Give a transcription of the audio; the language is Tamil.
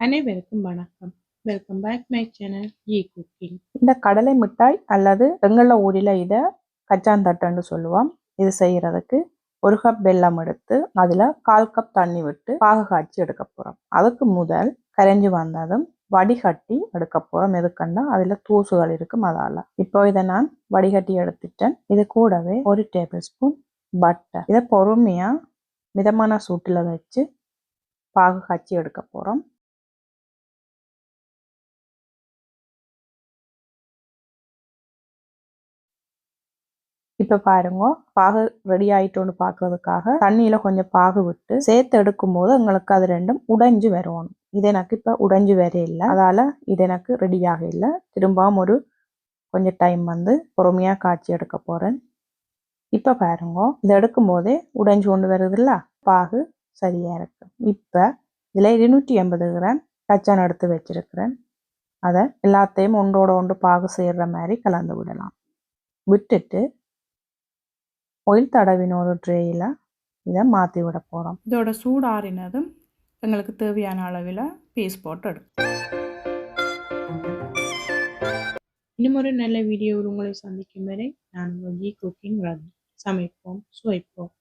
அனைவருக்கும் வணக்கம். வெல்கம் பேக் மை சேனல் ஈ குக்கிங் இந்த கடலை மிட்டாய் அல்லது எங்கள ஊரில் இதை கச்சாந்தட்டுன்னு சொல்லுவோம். இது செய்யறதுக்கு ஒரு கப் வெல்லம் எடுத்து அதில் கால் கப் தண்ணி விட்டு பாக காய்ச்சி எடுக்க போகிறோம் அதுக்கு முதல் கரைஞ்சி வந்ததும் வடிகட்டி எடுக்க போகிறோம் எதுக்குன்னா அதில் தூசுகள் இருக்கும் அதால். இப்போ இதை நான் வடிகட்டி எடுத்துட்டேன். இது கூடவே ஒரு டேபிள் ஸ்பூன் பட்டர் இதை பொறுமையாக மிதமான சூட்டில் வச்சு பாகு காய்ச்சி எடுக்க போகிறோம் இப்போ பாருங்க பாகு ரெடி ஆயிட்டோன்னு பார்க்கறதுக்காக தண்ணியில் கொஞ்சம் பாகு விட்டு சேர்த்து எடுக்கும் போது எங்களுக்கு அது ரெண்டும் உடைஞ்சு வரணும் இது எனக்கு இப்போ உடைஞ்சு வர இல்லை. அதால் இது எனக்கு ரெடியாக இல்லை. திரும்பவும் ஒரு கொஞ்சம் டைம் வந்து பொறுமையாக காய்ச்சி எடுக்க போகிறேன் இப்போ பாருங்க இதை எடுக்கும் போதே உடைஞ்சு கொண்டு வருதுல்ல? பாகு சரியாக இருக்கு. இப்போ இதில் இருநூற்றி எண்பது கிராம் கச்சான் எடுத்து வச்சிருக்கிறேன். அதை எல்லாத்தையும் ஒன்றோட ஒன்று பாகு சேர்ற மாதிரி கலந்து விடலாம். விட்டுட்டு ஆயில் தடவின ஒரு ட்ரேயில் இதை மாற்றி விட போகிறோம் இதோட சூடாறினதும் எங்களுக்கு தேவையான அளவில் பீஸ் போட்டு எடுக்கும் இன்னும் ஒரு நல்ல வீடியோவில் உங்களை சந்திக்கும் வரை நான் உங்கள் குக்கிங் ரவி. சமைப்போம் சுவைப்போம்.